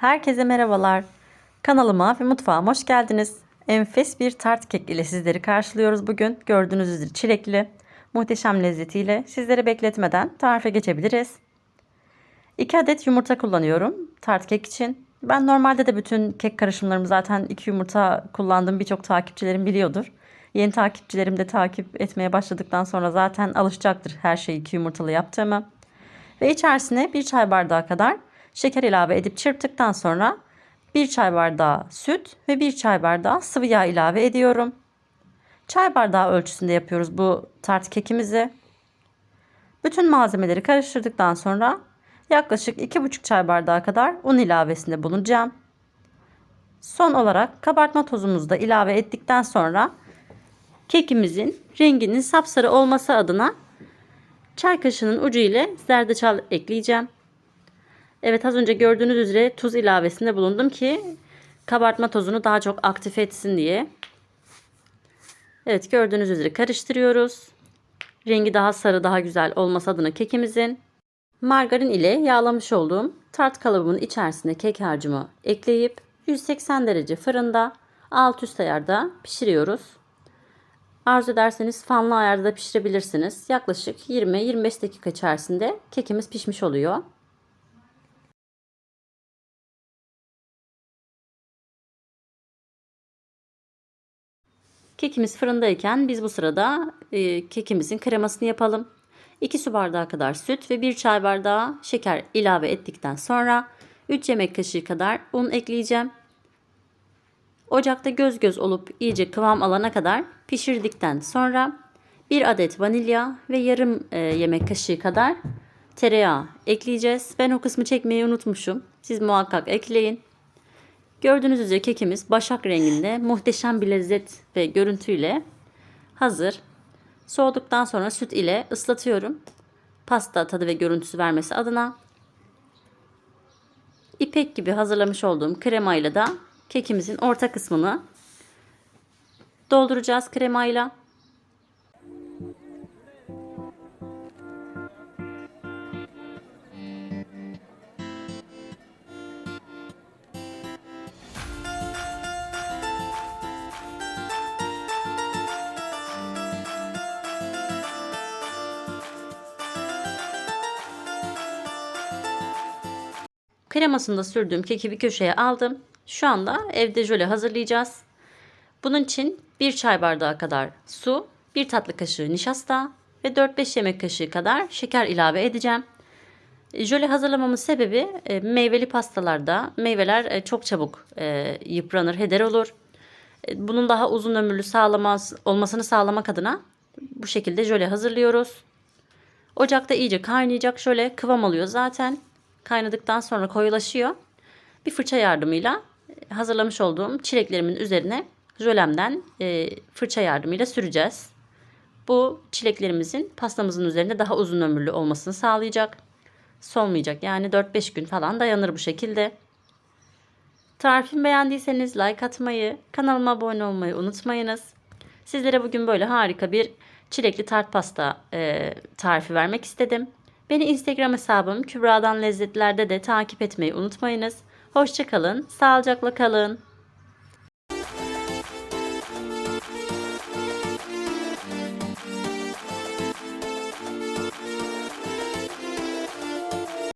Herkese merhabalar. Kanalıma ve mutfağıma hoş geldiniz. Enfes bir tart kek ile sizleri karşılıyoruz bugün. Gördüğünüz üzere çilekli, muhteşem lezzetiyle sizleri bekletmeden tarife geçebiliriz. 2 adet yumurta kullanıyorum tart kek için. Ben normalde de bütün kek karışımlarımı zaten 2 yumurta kullandığım birçok takipçilerim biliyordur. Yeni takipçilerim de takip etmeye başladıktan sonra zaten alışacaktır her şeyi 2 yumurtalı yaptığımı. Ve içerisine 1 çay bardağı kadar şeker ilave edip çırptıktan sonra 1 çay bardağı süt ve 1 çay bardağı sıvı yağ ilave ediyorum. Çay bardağı ölçüsünde yapıyoruz bu tart kekimizi. Bütün malzemeleri karıştırdıktan sonra yaklaşık 2,5 çay bardağı kadar un ilavesinde bulunacağım. Son olarak kabartma tozumuzu da ilave ettikten sonra kekimizin renginin sapsarı olması adına çay kaşığının ucu ile zerdeçal ekleyeceğim. Evet az önce gördüğünüz üzere tuz ilavesinde bulundum ki kabartma tozunu daha çok aktif etsin diye. Evet gördüğünüz üzere karıştırıyoruz. Rengi daha sarı daha güzel olması adına kekimizin. Margarin ile yağlamış olduğum tart kalıbımın içerisine kek harcımı ekleyip 180 derece fırında alt üst ayarda pişiriyoruz. Arzu ederseniz fanlı ayarda da pişirebilirsiniz. Yaklaşık 20-25 dakika içerisinde kekimiz pişmiş oluyor. Kekimiz fırındayken biz bu sırada e, kekimizin kremasını yapalım. 2 su bardağı kadar süt ve 1 çay bardağı şeker ilave ettikten sonra 3 yemek kaşığı kadar un ekleyeceğim. Ocakta göz göz olup iyice kıvam alana kadar pişirdikten sonra 1 adet vanilya ve yarım e, yemek kaşığı kadar tereyağı ekleyeceğiz. Ben o kısmı çekmeyi unutmuşum. Siz muhakkak ekleyin. Gördüğünüz üzere kekimiz başak renginde muhteşem bir lezzet ve görüntüyle hazır. Soğuduktan sonra süt ile ıslatıyorum. Pasta tadı ve görüntüsü vermesi adına. İpek gibi hazırlamış olduğum kremayla da kekimizin orta kısmını dolduracağız kremayla. Kremasını da sürdüğüm keki bir köşeye aldım. Şu anda evde jöle hazırlayacağız. Bunun için 1 çay bardağı kadar su, 1 tatlı kaşığı nişasta ve 4-5 yemek kaşığı kadar şeker ilave edeceğim. Jöle hazırlamamın sebebi e, meyveli pastalarda meyveler e, çok çabuk e, yıpranır, heder olur. Bunun daha uzun ömürlü sağlamaz, olmasını sağlamak adına bu şekilde jöle hazırlıyoruz. Ocakta iyice kaynayacak şöyle kıvam alıyor zaten. Kaynadıktan sonra koyulaşıyor. Bir fırça yardımıyla hazırlamış olduğum çileklerimin üzerine jölemden e, fırça yardımıyla süreceğiz. Bu çileklerimizin pastamızın üzerinde daha uzun ömürlü olmasını sağlayacak. Solmayacak yani 4-5 gün falan dayanır bu şekilde. Tarifimi beğendiyseniz like atmayı, kanalıma abone olmayı unutmayınız. Sizlere bugün böyle harika bir çilekli tart pasta e, tarifi vermek istedim. Beni Instagram hesabım Kübra'dan Lezzetlerde de takip etmeyi unutmayınız. Hoşçakalın, sağlıcakla kalın.